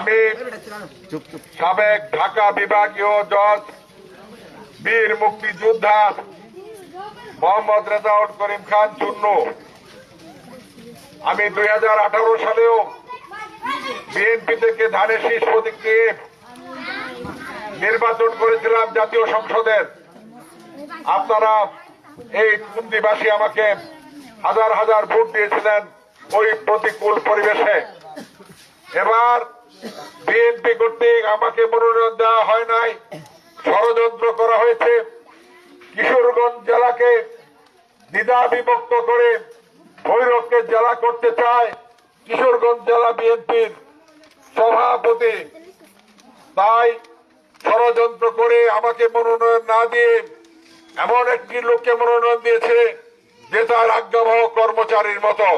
আমি সাবেক ঢাকা বিভাগীয় জজ, বীর মুক্তিযোদ্ধা মোহাম্মদ রেজাউল করিম খান চুন্নু আমি দুই হাজার আঠারো সালেও বিএনপি থেকে ধানের শীষ প্রতীক নির্বাচন করেছিলাম জাতীয় সংসদের। আপনারা এই কুন্দিবাসী আমাকে হাজার হাজার ভোট দিয়েছিলেন ওই প্রতিকূল পরিবেশে। এবার বিএনপি কর্তৃক আমাকে মনোনয়ন দেওয়া হয় নাই। ষড়যন্ত্র করা হয়েছে। কিশোরগঞ্জ জেলাকে দ্বিধা বিভক্ত করে ভৈরবকে জেলা করতে চায় কিশোরগঞ্জ জেলা বিএনপির সভাপতি। তাই ষড়যন্ত্র করে আমাকে মনোনয়ন না দিয়ে এমন একটি লোককে মনোনয়ন দিয়েছে, যে তার আজ্ঞাবহ কর্মচারীর মতো।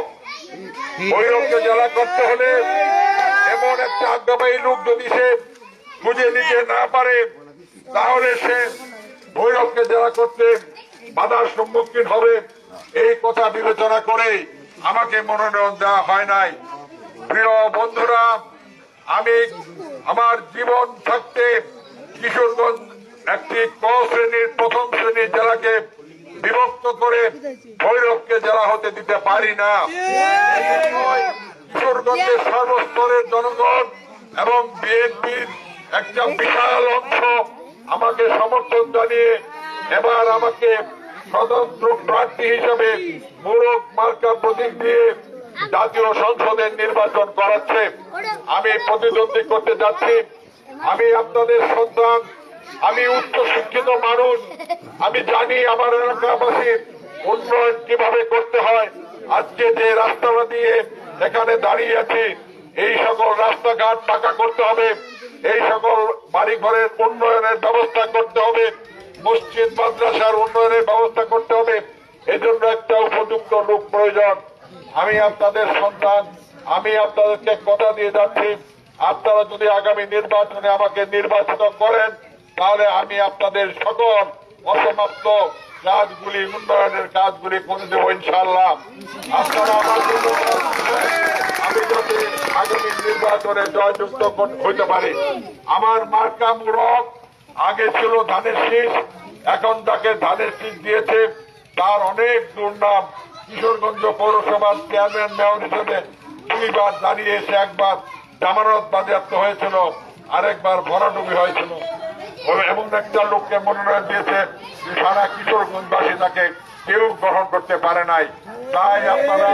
ভৈরবকে জেলা করতে হলে একটা আজ্ঞাবাহী লোক যদি সে খুঁজে নিতে না পারে তাহলে সে ভৈরবকে জেলা করতে বাধার সম্মুখীন হবে। এই কথা বিবেচনা করে আমাকে মনোনয়ন দেওয়া হয় নাই। প্রিয় বন্ধুরা আমি আমার জীবন থাকতে কিশোরগঞ্জ একটি ক শ্রেণির প্রথম শ্রেণির জেলাকে বিভক্ত করে ভৈরবকে জেলা হতে দিতে পারি না। কিশোরগঞ্জের সর্বস্তরের জনগণ এবং বিএনপির একটা বিশাল অংশ আমাকে সমর্থন জানিয়ে এবার আমাকে স্বতন্ত্র প্রার্থী হিসেবে মোরক মার্কা প্রতীক দিয়ে জাতীয় সংসদের নির্বাচন করাচ্ছে। আমি প্রতিদ্বন্দ্বী করতে যাচ্ছি। আমি আপনাদের সন্তান আমি উচ্চ শিক্ষিত মানুষ আমি জানি আমার এলাকাবাসীর উন্নয়ন কীভাবে করতে হয়। আজকে যে রাস্তাটা দিয়ে এখানে দাঁড়িয়ে আছি। এই সকল রাস্তাঘাট পাকা করতে হবে। এই সকল বাড়ি ঘরের উন্নয়নের ব্যবস্থা করতে হবে। মসজিদ, মাদ্রাসার উন্নয়নের ব্যবস্থা করতে হবে। এজন্য একটা উপযুক্ত লোক প্রয়োজন। আমি আপনাদের সন্তান, আমি আপনাদেরকে কথা দিয়ে যাচ্ছি। আপনারা যদি আগামী নির্বাচনে আমাকে নির্বাচিত করেন, তাহলে আমি আপনাদের সকল অসমাপ্ত কাজগুলি, উন্নয়নের কাজগুলি করে দেবো ইনশাল্লাহ আপনারা আমার জন্য আমি যাতে আগামী নির্বাচনে জয়যুক্ত হইতে পারি। আমার মার্কা মুরক আগে ছিল ধানের শীষ, এখন তাকে ধানের শীষ দিয়েছে, তার অনেক দুর্নাম। কিশোরগঞ্জ পৌরসভার চেয়ারম্যান মেয়র হিসেবে দুইবার দাঁড়িয়ে এসে একবার জামানত বাজেয়াপ্ত হয়েছিল, আরেকবার ভরাডুবি হয়েছিল। এমন একটা লোককে মনোনয়ন দিয়েছে, সারা কিশোরগঞ্জবাসী তাকে কেউ গ্রহণ করতে পারে নাই। তাই আপনারা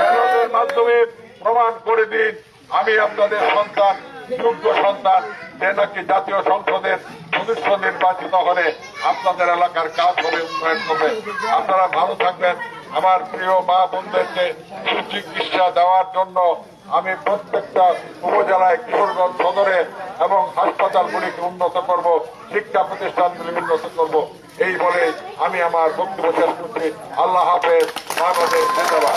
ব্যালটের মাধ্যমে প্রমাণ করে দিন, আমি আপনাদের সন্তান, যোগ্য সন্তান, যে নাকি জাতীয় সংসদের সদস্য নির্বাচিত হলে আপনাদের এলাকার কাজ হবে, উন্নয়ন হবে। আপনারা ভালো থাকবেন। আমার প্রিয় মা বোনদেরকে সুচিকিৎসা দেওয়ার জন্য আমি প্রত্যেকটা উপজেলায় কিশোরগঞ্জ সদরে এবং হাসপাতালগুলিকে উন্নত করব শিক্ষা প্রতিষ্ঠানগুলি উন্নত করব। এই বলে আমি আমার বক্তব্য শেষ করছি। আল্লাহ হাফেজ, বাংলাদেশ জিন্দাবাদ।